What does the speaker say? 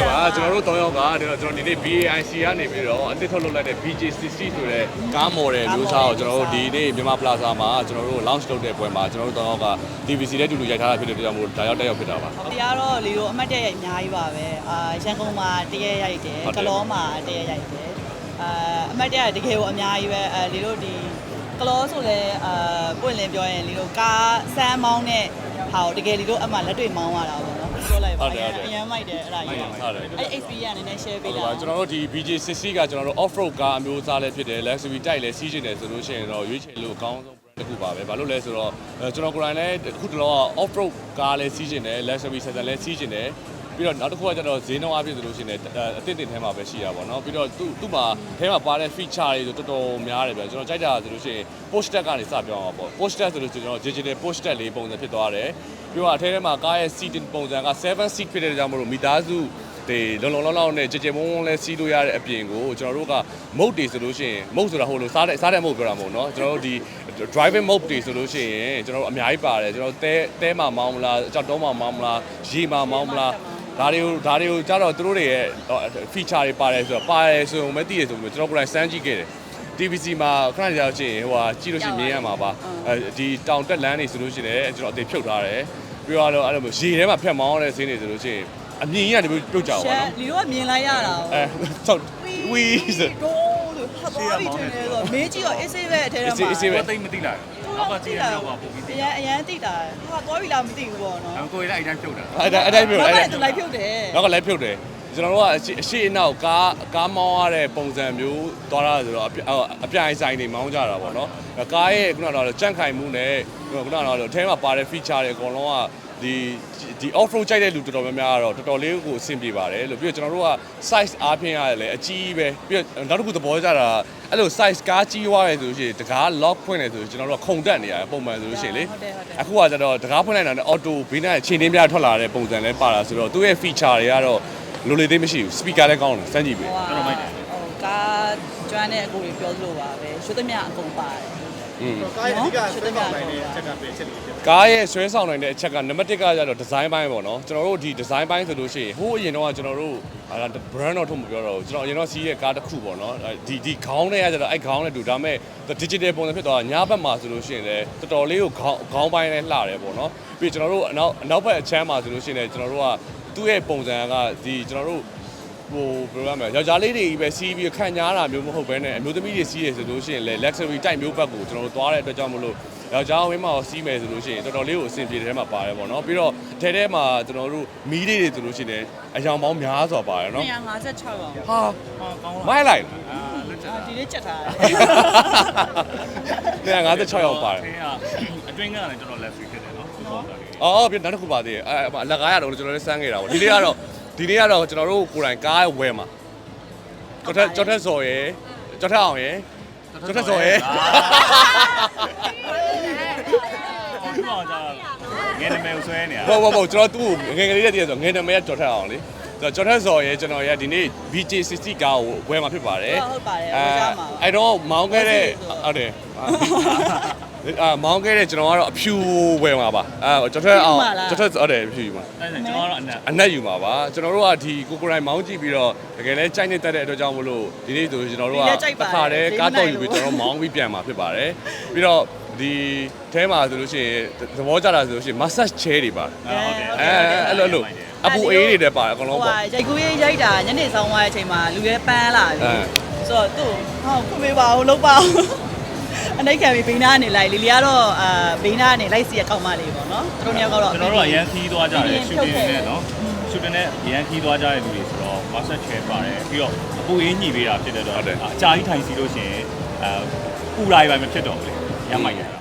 ဟုတ်ကဲ့ပါကျွန်တော်တို့၃ယောက်ကကျွန်တော်ဒီနေ့ BAIC ကနေပြီးတော့အသစ်ထုတ်လုပ်လိုက်တဲ့ BJ60 ဆိုတဲ့ကားမော်ဒယ်မျိုးစားကိုကျွန်တော်တို့ဒီနေ့မြန်မာ Plaza မှာကျွန်တော်တို့ launch လုပ်တဲ့ပွဲမှာကျွန်တော်တို့၃ယောက်က DVC နဲ့တူတူရိုက်ထားတာဖြစ်တဲ့အတွက်ကြောင့်မို့ဒါရောက်တက်ရောက်ဖြစ်တာပါဒီကတော့လီတို့အမှတ်တရရိုက်အများကြီးပါပဲအာရန်ကုန်မှာတရက်ရိုက်တယ်ဟုတ်တယ်ကလောမှာတရက်ရိုက်တယ်အာအမှတ်တရတကယ်ကိုအများကြီးပဲအဲလီတို့ဒီကလောဆိုလဲအာပွင့်လင်းပြောရင်လီတို့ကားစမ်းမောင်းတဲ့ ဟာကိုတကယ်လီတို့အမှလက်တွေ့မောင်းရတာပေါ့နော်ပြောလိုက်ပါဟုတ်တယ်ဟုတ်တယ် အရင်မိုက်တယ်အဲ့ဒါကြီးဟုတ်တယ် အဲ့ experience နည်းနည်း share ဟုတ်ပေးကဲ့တာပါကျွန်တော်တို့ဒီ BJ60 ကကျွန်တော်တို့ off road ကားအမျိုးအစားလည်းဖြစ်တယ် luxury တိုက်လည်းစီးကျင်တယ်ဆိုလို့ရှိရင်တော့ရွေးချယ်လို့အကောင်းဆုံး brand တစ်ခုပါပဲဘာလို့လဲဆိုတော့အဲကျွန်တော်ကိုယ်တိုင်လည်းအခုတလောက off road ကားလည်းစီးကျင်တယ် luxury sedan လည်းစီးကျင်တယ် ပြီးတော့နောက်တစ်ခုကကျတော့ဈေးနှုန်းအပြည့်ဆိုလို့ရှိရင်လည်းအတစ်တင်ထဲမှာပဲရှိတာပေါ့နော်ပြီးတော့သူ့သူ့မှာထဲမှာပါတဲ့ feature တွေဆိုတော်တော်များတယ်ဗျကျွန်တော်ကြိုက်တာဆိုလို့ရှိရင် push step ကနေစပြောင်းအောင်ပေါ့ push step ဆိုလို့ရှိရင်ကျွန်တော် digital push step လေးပုံစံဖြစ်သွားတယ်ပြီးတော့အထဲထဲမှာကားရဲ့ seating ပုံစံက7 seat ဖြစ်တဲ့ကြောင့်မလို့မိသားစုဒီလုံလုံလောက်လောက်နဲ့ကြကြမုံမုံလဲစီးလို့ရတဲ့အပြင်ကိုကျွန်တော်တို့က mode တွေဆိုလို့ရှိရင် mode ဆိုတာဟိုလိုစားတဲ့စားတဲ့ mode ပြောတာမဟုတ်เนาะကျွန်တော်တို့ဒီ driving mode တွေဆိုလို့ရှိရင်ကျွန်တော်တို့အများကြီးပါတယ်ကျွန်တော်တို့တဲတဲမှာမောင်းမလားအကြောက်တုံးမှာမောင်းမလားရေမှာမောင်းမလား ဒါတွေကိုဒါတွေကိုကြတော့သူတို့တွေရဲ့ feature တွေပါတယ်ဆိုတော့ပါတယ်ဆိုရင်မသိရဆိုပြီးကျွန်တော်ကိုယ်တိုင်စမ်းကြည့်ခဲ့တယ် TVC မှာခဏကြာချင်းဟိုဟာကြည့်လို့ရှိရင်မြင်ရမှာပါအဲဒီတောင်တက်လန်းနေဆိုလို့ရှိရင်ကျွန်တော်အသေးဖြုတ်ထားတယ်ပြီးတော့အဲ့လိုရေထဲမှာဖြတ်မောင်းတဲ့ဈေးနေဆိုလို့ရှိရင်အမြင်ကြီးကတည်းကပြုတ်ကြပါရှတော့ယ်လီတို့ကမြင်လိုက်ရတာအဲဆောက်ဝီးဆိုဒိုးလို့ဟာသွားပြီးထင်တယ်ဆိုတော့မေးကြည့်တော့အေးဆေးပဲအထဲထဲမှာအေးဆေးပဲဘာသိမသိလိုက် နောက်ကကြည့်ရတော့ပါပုံပြီးအရန်အရန်တိတာဟာသွားပြီလားမသိဘူးပေါ့နော်အကိုရလိုက်အတိုင်းဖြုတ်တာအဲ့ဒါအဲ့တိုင်းပြုတ်ဘာအဲ့လဲဒါသူလိုက်ဖြုတ်တယ် နောက်ကလည်းဖြုတ်တယ်ကျွန်တော်တို့ကအရှိအရှိအနောက်ကားကားမောင်းရတဲ့ပုံစံမျိုးသွားတာဆိုတော့အပြအပြိုင်ဆိုင်တွေမောင်းကြတာပေါ့နော်ကားရဲ့ခုနကတော့ကြန့်ခိုင်မှုနဲ့ခုနကတော့အထဲမှာပါတဲ့ feature တွေအကုန်လုံးက ဒီဒီ off road ကြိုက်တဲ့လူတော်တော်များများကတော့တော်တော်လေးကိုအဆင်ပြေပါတယ်လို့ပြီးတော့ကျွန်တော်တို့က size အားဖြင့်ရတယ်လေအကြီးပဲပြီးတော့နောက်တစ်ခုသဘောကျတာအဲ့လို size ကားကြီးသွားတယ်ဆိုလို့ရှိရင်တကား lock ဖွင့်တယ်ဆိုရင်ကျွန်တော်တို့ကခုန်တက်နေရတယ်ပုံမှန်ဆိုလို့ရှိရင်လေဟုတ်တယ်ဟုတ်တယ်အခုကကျတော့တကားဖွင့်လိုက်တာနဲ့ auto ဘေးနဲ့ချိန်တင်းပြထွက်လာတဲ့ပုံစံလဲပါတာဆိုတော့သူ့ရဲ့ feature တွေကတော့လိုလေသေးမရှိဘူး speaker လည်းကောင်းတယ်စမ်းကြည့်ပြီဟိုဟိုကားကျွမ်းတဲ့အကိုတွေပြောသလိုပါပဲရွှေသမျှအကုန်ပါတယ်อืม ကားရဲ့အဓိကဆွဲဆောင်နိုင်တဲ့အချက်ကပဲချက်လေးဖြစ်တယ်ကားရဲ့ဆွဲဆောင်နိုင်တဲ့အချက်ကနံပါတ်1ကကျတော့ design ဘိုင်းပေါ့နော်ကျွန်တော်တို့ဒီ design ဘိုင်းဆိုလို့ရှိရင်ဟိုးအရင်တော့ကကျွန်တော်တို့ဟာ brand တော့ထုတ်မပြောတော့ဘူးကျွန်တော်အရင်တော့စီးရဲ့ကားတစ်ခုပေါ့နော်ဒီဒီခေါင်းနဲ့ကကျတော့အဲ့ခေါင်းနဲ့တူဒါပေမဲ့ digital ပုံစံဖြစ်သွားတာညဘက်မှာဆိုလို့ရှိရင်လည်းတော်တော်လေးကိုခေါင်းခေါင်းပိုင်းနဲ့လှတယ်ပေါ့နော်ပြီးကျွန်တော်တို့အနောက်အနောက်ဘက်အချမ်းမှာဆိုလို့ရှိရင်လည်းကျွန်တော်တို့ကသူ့ရဲ့ပုံစံကဒီကျွန်တော်တို့ ဟိုဘယ်လိုရမလဲယောက်ျားလေးတွေပဲစီးပြီးခံညားတာမျိုးမဟုတ်ဘဲနဲ့အမျိုးသမီးတွေစီးရဆိုလို့ရှိရင်လည်း luxury type မျိုးဘက်ကိုကျွန်တော်တို့သွားတဲ့အတွက်ကြောင့်မလို့ယောက်ျားဝင်းမှာစီးမယ်ဆိုလို့ရှိရင်တော်တော်လေးကိုအဆင်ပြေတဲ့ထဲမှာပါတယ်ပေါ့နော်ပြီးတော့အထဲထဲမှာကျွန်တော်တို့မီးလေးတွေဆိုလို့ရှိရင်လည်းအယောင်ပေါင်းများစွာပါတယ်နော်256အောင်ဟာဟောကောင်းလားမိုက်လိုက်အာလွတ်ချက်အာတာဒီလေးချက်ထားတယ်လား156ရောက်ပါတယ်အတွင်းကလည်းကျွန်တော် left free ဖြစ်တယ်နော်ဟုတ်ပါပြီအော်ပြီးနောက်တစ်ခုပါသေးတယ်အဲအလကားရတော့ကျွန်တော်လည်းစမ်းခဲ့တာပေါ့ဒီနေ့ကတော့ ဒီနေ့ကတော့ကျွန်တော်တို့ကိုယ်တိုင်ကားဝယ်မှာကျော်ထက်ကျော်ထက်စော်ရယ်ကျော်ထက်အောင်ရယ်ကျော်ထက်စော်ရယ်ဟောတော့ကြာငယ်နမယ်ကိုဆွဲနေတာဘောဘောဘောကျွန်တော်သူ့ကိုငယ်ငယ်လေးတည်းတည်းဆိုငယ်နမရကြော်ထက်အောင်လေဆိုတော့ကြော်ထက်စော်ရဲကျွန်တော်ရဒီနေ့ BJ60 ကားကိုဝယ်မှာဖြစ်ပါတယ်ဟုတ်ပါတယ်ဝယ်ကြမှာပါအဲ့တော့မောင်းခဲ့တဲ့ဝယ်စီဆိုတော့ဟုတ်တယ် အာမောင်းခဲ့တဲ့ကျွန်တော်ကတော့အဖြူဝယ်မှာပါအာကြော်ထက်အောင်ဖြူမှာလားကြော်ထက်ဟုတ်တယ်အဖြူယူမှာအဲ့ဒါကျွန်တော်ကတော့အနက်အနက်ယူမှာပါကျွန်တော်တို့ကဒီကိုကိုရိုင်းမောင်းကြည့်ပြီးတော့တကယ်လဲကြိုက်နေတတ်တဲ့အတွက်ကြောင့်မလို့ဒီနေ့ဆိုကျွန်တော်တို့ကဒီရက်ကြိုက်တပါတယ်ခါတည်းကားတော့ယူပြီးဈေးကျွန်မတော်နိုင်ဘူးမောင်းပြီးပြန်มาဖြစ်ပါတယ်ပြီးတော့ဒီထဲမှာဆိုလို့ရှိရင်သဘောကျတာဆိုလို့ရှိရင် massage chair တွေပါဟုတ်တယ်အဲအဲ့လိုလိုအပူအေးတွေလည်းပါတယ်အကုန်လုံးဟိုပေါ့ဟာရိုက်ကူးရေးရိုက်တာညနေဆောင်သွားတဲ့အချိန်မှာလူရဲပန်းလာပြီအဲဆိုတော့သူ့ဟောခွင့်ပေးပါဦးလုံးပါဦးအ နိုင်ခံပြီးဘိန်းနာကနေလိုက်လီလီကတော့အာဘိန်းနာကနေလိုက်စီရကောက်မလေးပေါ့နော်သူတို့နှစ်ယောက်ကတော့ကျွန်တော်တို့ကရန်ခီးသွားကြတယ်ပြင်းရှူဖြုတ်တင်ခဲ့နဲ့နော်ရှူတင်နဲ့ရန်ခီးသွားကြတဲ့လူတွေဆိုတော့ master chair ပါတယ်ပြီးတော့အပူအေးညှိပေးတာဖြစ်တဲ့တော့အကြာကြီးထိုင်စီလို့ရှိရင်အဲပူလာရပါမဖြစ်တော့ဘူးလေရမ်းမိုက်ရတာ